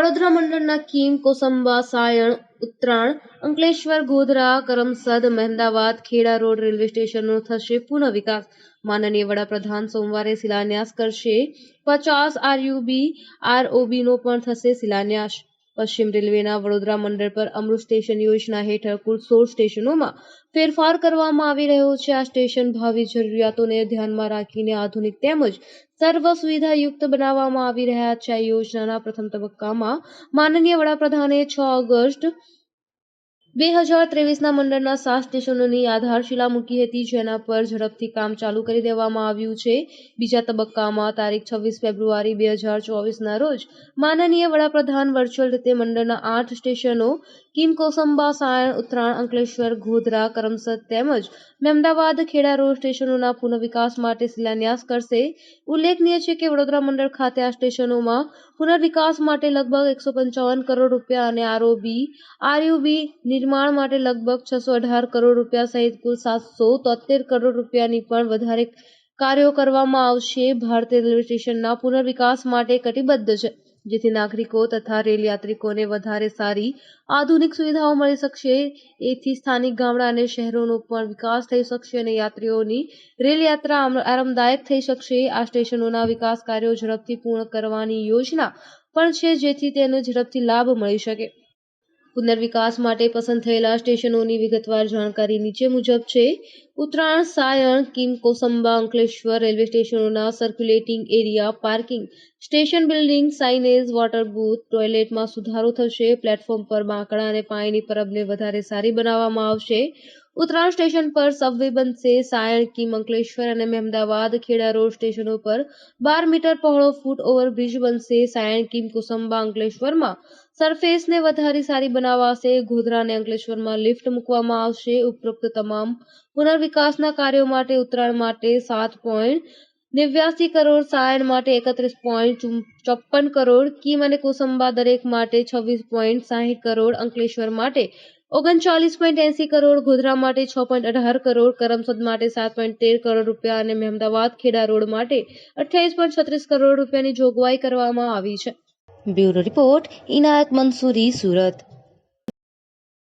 વડોદરા મંડળના Kim, Kosamba, Sayan, Uttarayan, Ankleshwar, Godhra Karamsad Mehmedabad, Kheda road railway સ્ટેશનનો થશે પુનઃ વિકાસ. માનનીય વડાપ્રધાન સોમવારે શિલાન્યાસ કરશે. પચાસ આરયુબી આરઓબીનો પણ થશે શિલાન્યાસ. પશ્ચિમ રેલવેના વડોદરા મંડળ પર અમૃત સ્ટેશન યોજના હેઠળ કુલ સોળ સ્ટેશનોમાં ફેરફાર કરવામાં આવી રહ્યો છે. આ સ્ટેશન ભાવિ જરૂરિયાતોને ધ્યાનમાં રાખીને આધુનિક તેમજ સર્વ સુવિધાયુક્ત બનાવવામાં આવી રહ્યા છે. આ યોજનાના પ્રથમ તબક્કામાં માનનીય વડાપ્રધાને છ ઓગસ્ટ બે હજાર ત્રેવીસના મંડળના સાત સ્ટેશનોની આધારશિલા મૂકી હતી, જેના પર ઝડપથી કામ ચાલુ કરી દેવામાં આવ્યું છે. બીજા તબક્કામાં તારીખ છવ્વીસ ફેબ્રુઆરી બે હજાર ચોવીસના રોજ માનનીય વડાપ્રધાન વર્ચ્યુઅલ રીતે મંડળના આઠ સ્ટેશનો કિમ કોસંબા, સાયણ, ઉત્તરાયણ, અંકલેશ્વર, ગોધરા, કરમસદ તેમજ મહેમદાવાદ ખેડા રોડ સ્ટેશનોના પુનઃવિકાસ માટે શિલાન્યાસ કરશે. ઉલ્લેખનીય છે કે વડોદરા મંડળ ખાતે આ સ્ટેશનોમાં પુનર્વિકાસ માટે લગભગ એકસો પંચાવન કરોડ રૂપિયા અને આરઓબી, આરયુબી નિર્માણ માટે લગભગ છસો અઢાર કરોડ રૂપિયા સહિત કુલ સાતસો તોતેર કરોડ રૂપિયાની પણ વધારે કાર્યો કરવામાં આવશે. ભારતીય રેલવે સ્ટેશનના પુનર્વિકાસ માટે કટિબદ્ધ છે. જેથી નાગરિકો તથા રેલ યાત્રિકોને વધારે સારી આધુનિક સુવિધાઓ મળી શકશે. એથી સ્થાનિક ગામડા અને શહેરોનો પણ વિકાસ થઈ શકશે અને યાત્રીઓની રેલ યાત્રા આરામદાયક થઈ શકશે. આ સ્ટેશનોના વિકાસ કાર્યો ઝડપથી પૂર્ણ કરવાની યોજના પણ છે જેથી તેનો ઝડપથી લાભ મળી શકે. પુનર્વિકાસ માટે પસંદ થયેલા સ્ટેશનોની વિગતવાર જાણકારી નીચે મુજબ છે. Uttarayan, Sayan Kim Kosamba Ankleshwar railway સ્ટેશનોના circulating area parking station building signage water booth ટોયલેટમાં સુધારો થશે. પ્લેટફોર્મ પર બાંકડા અને પાણીની પરબને વધારે સારી બનાવવામાં આવશે. ઉત્તરાયણ સ્ટેશન પર સબવે બનશે. સાયણકી મંકલેશ્વર અને મહેમદાવાદ ખેડા રોડ સ્ટેશનો પર બાર મીટર પહોળો ફૂટ ઓવરબ્રિજ બનશે. સાયણકી કુસંબા, અંકલેશ્વરમાં સરફેસને વધારે સારી બનાવાશે. ગોધરા અને અંકલેશ્વરમાં લિફ્ટ મૂકવામાં આવશે. ઉપરોક્ત તમામ પુનર્વિકાસના કાર્યો માટે ઉત્તરાયણ માટે સાત પોઈન્ટ નેવ્યાસી કરોડ સાયણ માટે એકત્રીસ પોઈન્ટ ચોપન કરોડ, કીમ અને કોસંબા દરેક માટે છવ્વીસ પોઈન્ટ સાહીઠ કરોડ, અંકલેશ્વર માટે ઓગણચાલીસ પોઈન્ટ એંસી કરોડ, ગોધરા માટે છ પોઈન્ટ અઢાર કરોડ, કરમસદ માટે સાત પોઈન્ટ તેર કરોડ રૂપિયા અને મહેમદાવાદ ખેડા રોડ માટે અઠ્યાવીસ પોઈન્ટ છત્રીસ કરોડ રૂપિયાની જોગવાઈ કરવામાં આવી છે. Bureau report, Inayat Mansuri, Surat.